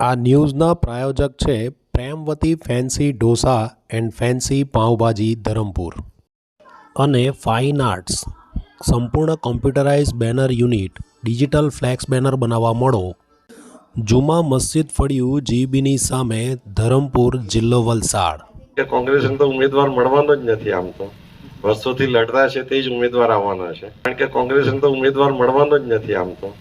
આ ન્યૂઝના પ્રાયોજક છે Premvati fancy dosa and fancy pav bhaji Dharampur. અને ફાઇન આર્ટ્સ. સંપૂર્ણ computerise banner unit, digital flex banner બનાવવા મળો. જુમા મસ્જિદ ફળિયું જીબીની સામે ધરમપુર જિલ્લો વલસાડ. કોંગ્રેસને તો ઉમેદવાર મળવાનો જ નથી આમ તો. વર્ષોથી લડતા છે તે જ ઉમેદવાર આવવાના છે. કારણ કે કોંગ્રેસને તો ઉમેદવાર મળવાનો જ નથી આમ તો.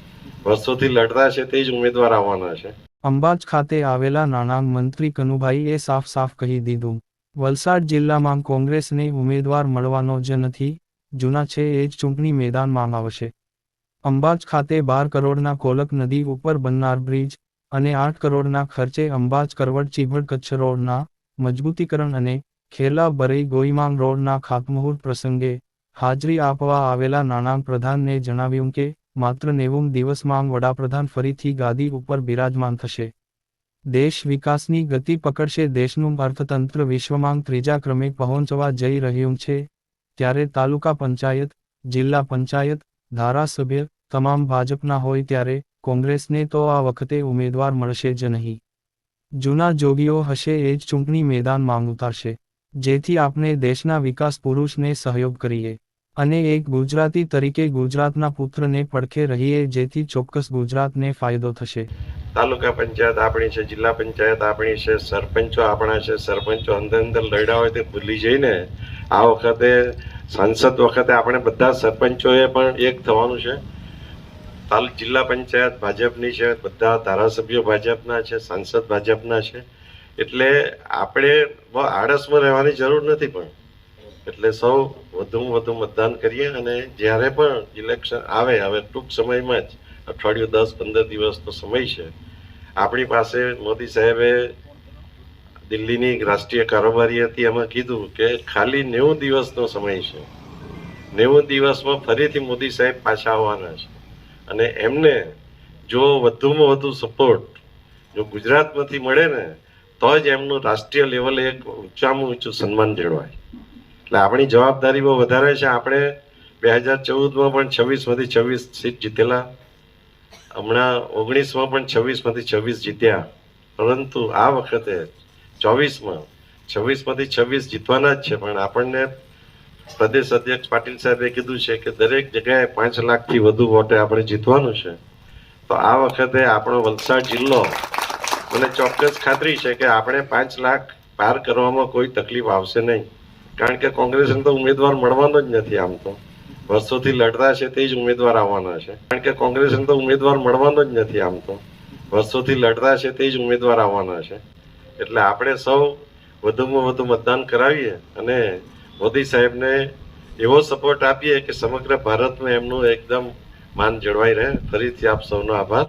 વર્ષોથી લડતા છે તે જ ઉમેદવાર આવવાના છે. અંબાજ ખાતે આવેલા નાણાં મંત્રી કનુભાઈએ સાફ સાફ કહી દીધું, વલસાડ જિલ્લામાં કોંગ્રેસને ઉમેદવાર મળવાનો જ નથી, જૂના છે એ જ ચૂંટણી મેદાનમાં આવશે. અંબાજ ખાતે બાર કરોડના કોલક નદી ઉપર બનનાર બ્રિજ અને આઠ કરોડના ખર્ચે અંબાજ કરવડ ચીભડ કચ્છ રોડના મજબૂતીકરણ અને ખેલા બરઈ ગોઈમાંગ રોડના ખાતમુહૂર્ત પ્રસંગે હાજરી આપવા આવેલા નાણાં પ્રધાનને જણાવ્યું કે માત્ર નેવું દિવસમાં વડાપ્રધાન ફરીથી ગાદી ઉપર બિરાજમાન થશે. દેશ વિકાસની ગતિ પકડશે દેશનું અર્થતંત્ર વિશ્વમાં ત્રીજા ક્રમે પહોંચવા જઈ રહ્યું છે, ત્યારે તાલુકા પંચાયત, જિલ્લા પંચાયત, ધારાસભ્ય, તમામ ભાજપના હોય ત્યારે કોંગ્રેસને તો આ વખતે ઉમેદવાર મળશે જ નહીં. જૂના જોગીઓ હશે એ જ ચૂંટણી મેદાનમાં ઉતારશે, જેથી આપણે દેશના વિકાસ પુરુષને સહયોગ કરીએ. અને એક ગુજરાતી તરીકે ગુજરાતના પુત્રને પડખે રહીએ જેથી ચોક્કસ ગુજરાતને ફાયદો થશે. તાલુકા પંચાયત આપણી છે, જિલ્લા પંચાયત આપણી છે, સરપંચો આપણા છે, સરપંચો અંદર અંદર લડ્યા હોય તે ભૂલી જઈને આ વખતે સાંસદ વખતે આપણે બધા સરપંચોએ પણ એક થવાનું છે. તાલુ, જિલ્લા પંચાયત ભાજપની છે, બધા ધારાસભ્યો ભાજપના છે, સાંસદ ભાજપના છે. એટલે આપણે આળસમાં રહેવાની જરૂર નથી પણ. એટલે સૌ વધુમાં વધુ મતદાન કરીએ અને જ્યારે પણ ઇલેક્શન આવે, હવે ટૂંક સમયમાં જ, અઠવાડિયું દસ, પંદર દિવસનો સમય છે. આપણી પાસે મોદી સાહેબે દિલ્હીની રાષ્ટ્રીય કારોબારી હતી, એમાં કીધું કે ખાલી નેવું દિવસનો સમય છે. નેવું દિવસમાં ફરીથી મોદી સાહેબ પાછા આવવાના છે. અને એમને જો વધુમાં વધુ સપોર્ટ જો ગુજરાતમાંથી મળે ને, તો જ એમનું રાષ્ટ્રીય લેવલે એક ઊંચામાં ઊંચું સન્માન જળવાય. એટલે આપણી જવાબદારી બહુ વધારે છે. આપણે બે હજાર ચૌદમાં પણ છવ્વીસમાંથી છવ્વીસ સીટ જીતેલા. હમણાં ઓગણીસમાં પણ છવ્વીસમાંથી છવ્વીસ જીત્યા. પરંતુ આ વખતે ચોવીસમાં છવ્વીસમાંથી છવ્વીસ જીતવાના જ છે. પણ આપણને પ્રદેશ અધ્યક્ષ પાટીલ સાહેબે કીધું છે કે દરેક જગ્યાએ પાંચ લાખથી વધુ વોટે આપણે જીતવાનું છે. તો આ વખતે આપણો વલસાડ જિલ્લો મને ચોક્કસ ખાતરી છે કે આપણે પાંચ લાખ પાર કરવામાં કોઈ તકલીફ આવશે નહીં. કારણ કે કોંગ્રેસને તો ઉમેદવાર મળવાનો જ નથી આમ તો. વર્ષોથી લડતા છે તે જ ઉમેદવાર આવવાના છે. કારણ કે કોંગ્રેસને તો ઉમેદવાર મળવાનો જ નથી આમ તો. વર્ષોથી લડતા છે તે જ ઉમેદવાર આવવાના છે. એટલે આપણે સૌ વધુમાં વધુ મતદાન કરાવીએ અને મોદી સાહેબને એવો સપોર્ટ આપીએ કે સમગ્ર ભારતમાં એમનું એકદમ માન જળવાઈ રહે. ફરીથી આપ સૌનો આભાર.